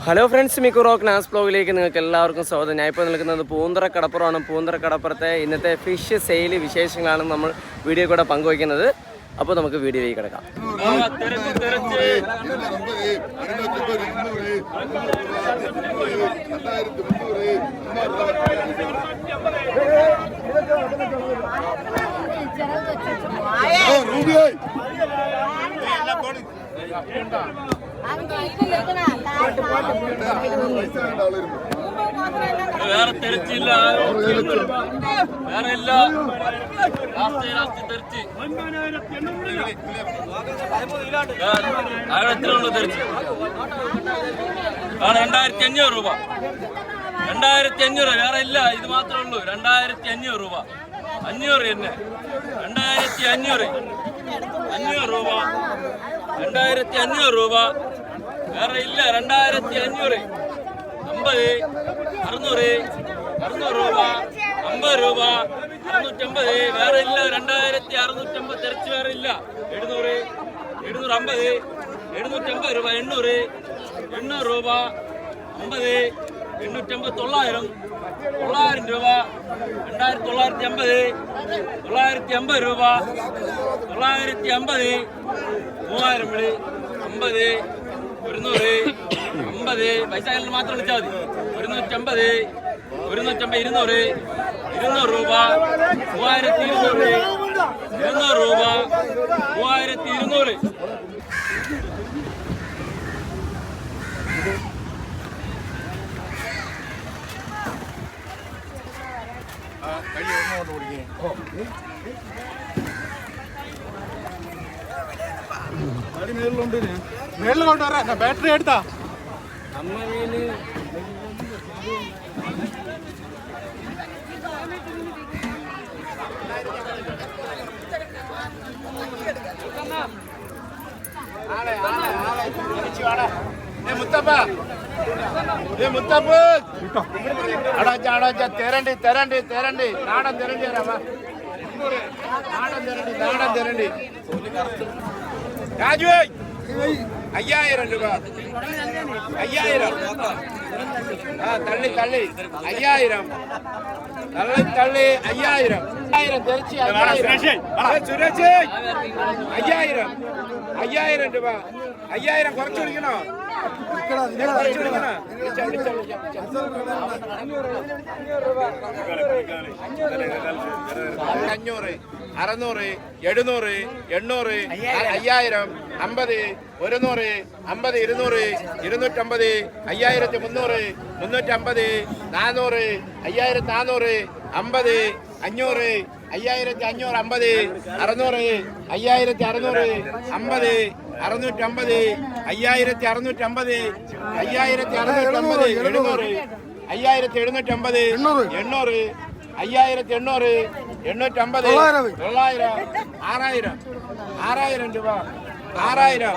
Hello friends മിക്കു റോക്ക് നാസ് ബ്ലോഗിലേക്ക് നിങ്ങൾക്ക് എല്ലാവർക്കും സ്വാഗതം ഞാൻ ഇപ്പോൾ നിൽക്കുന്നത് പൂന്തറ കടപ്പുറമാണ് പൂന്തറ കടപ്പുറത്തെ ഇന്നത്തെ ഫിഷ് സെയിൽ വിശേഷങ്ങളാണ് നമ്മൾ വീഡിയോ കൂടെ പങ്കുവയ്ക്കുന്നത് അപ്പോൾ നമുക്ക് വീഡിയോയിലേക്ക് കിടക്കാം വേറെ തെരച്ചില്ല വേറെ ഇല്ല ലാസ്റ്റ് ലാസ്റ്റ് ഉള്ളു തെരച്ച് ആണ് രണ്ടായിരത്തി അഞ്ഞൂറ് രൂപ. രണ്ടായിരത്തി അഞ്ഞൂറ് വേറെ ഇല്ല ഇത് മാത്രമേ ഉള്ളൂ. രണ്ടായിരത്തി അഞ്ഞൂറ് രൂപ. അഞ്ഞൂറ് തന്നെ. രണ്ടായിരത്തി അഞ്ഞൂറ് അഞ്ഞൂറ് രൂപ. രണ്ടായിരത്തി അഞ്ഞൂറ് രൂപ. വേറെ ഇല്ല രണ്ടായിരത്തി അഞ്ഞൂറ് അമ്പത് അറുന്നൂറ് അറുന്നൂറ് രൂപ. അമ്പത് രൂപ അറുന്നൂറ്റമ്പത്. വേറെ ഇല്ല രണ്ടായിരത്തി അറുന്നൂറ്റമ്പത് തിരച്ച് വേറെ ഇല്ല. എഴുന്നൂറ് എഴുന്നൂറ് അമ്പത് എഴുന്നൂറ്റമ്പത് രൂപ. എണ്ണൂറ് എണ്ണൂറ് രൂപ. അമ്പത് എണ്ണൂറ്റമ്പത് തൊള്ളായിരം തൊള്ളായിരം രൂപ. രണ്ടായിരത്തി തൊള്ളായിരത്തി അമ്പത് തൊള്ളായിരത്തി അമ്പത് രൂപ. തൊള്ളായിരത്തി അമ്പത് മൂവായിരം വിളി. അമ്പത്. ഒരുന്നൂറ്. അമ്പത്. പൈസ കയ്യിൽ മാത്രം വിളിച്ചാൽ മതി. ഒരുന്നൂറ്റമ്പത്. ഒരുന്നൂറ്റമ്പത് ഇരുന്നൂറ്. ഇരുന്നൂറ് രൂപ. മൂവായിരത്തി ഇരുന്നൂറ്. ഇരുന്നൂറ് രൂപ. ಒಂದು ಹುಡುಗಿ ಮೇಲ್ ಹೊಂಟಾರ ನಾ ಬ್ಯಾಟ್ರಿ ಹಿಡ್ತಾ ನಮ್ಮ ಮೀನು ஆளே ஆளே ஆளே நினைச்சு வாடா ఏ ముత్తప్పు అడచ్చా అడచ్చా తెరండి తెరండి తెరండి నాడం తెరండి రామా నాడం తెరండి నాడం తెరండి రాజు ஐயாயிரம் ரூபாய் ஐயாயிரம் தள்ளி தள்ளி ஐயாயிரம் தள்ளி தள்ளி ஐயாயிரம் അയ്യായിരം അയ്യായിരം. രൂപ. അയ്യായിരം കുറച്ച് വിളിക്കണോ കുറച്ച്. അഞ്ഞൂറ് അറുന്നൂറ് എഴുന്നൂറ് എണ്ണൂറ് അയ്യായിരം. അമ്പത് ഒരുന്നൂറ് അമ്പത് ഇരുന്നൂറ് ഇരുന്നൂറ്റമ്പത് അയ്യായിരത്തി മുന്നൂറ് മുന്നൂറ്റമ്പത് നാനൂറ് അയ്യായിരത്തി നാനൂറ് അമ്പത് അഞ്ഞൂറ് അയ്യായിരത്തി അഞ്ഞൂറ് അമ്പത് അറുന്നൂറ് അയ്യായിരത്തി അറുന്നൂറ് അമ്പത് അറുന്നൂറ്റമ്പത് അയ്യായിരത്തി അറുന്നൂറ്റമ്പത് അയ്യായിരത്തി അറുന്നൂറ്റമ്പത് എഴുന്നൂറ് അയ്യായിരത്തി എഴുന്നൂറ്റമ്പത് എണ്ണൂറ്. അയ്യായിരത്തി എണ്ണൂറ് എണ്ണൂറ്റമ്പത് തൊള്ളായിരം ആറായിരം ആറായിരം രൂപ ആറായിരം.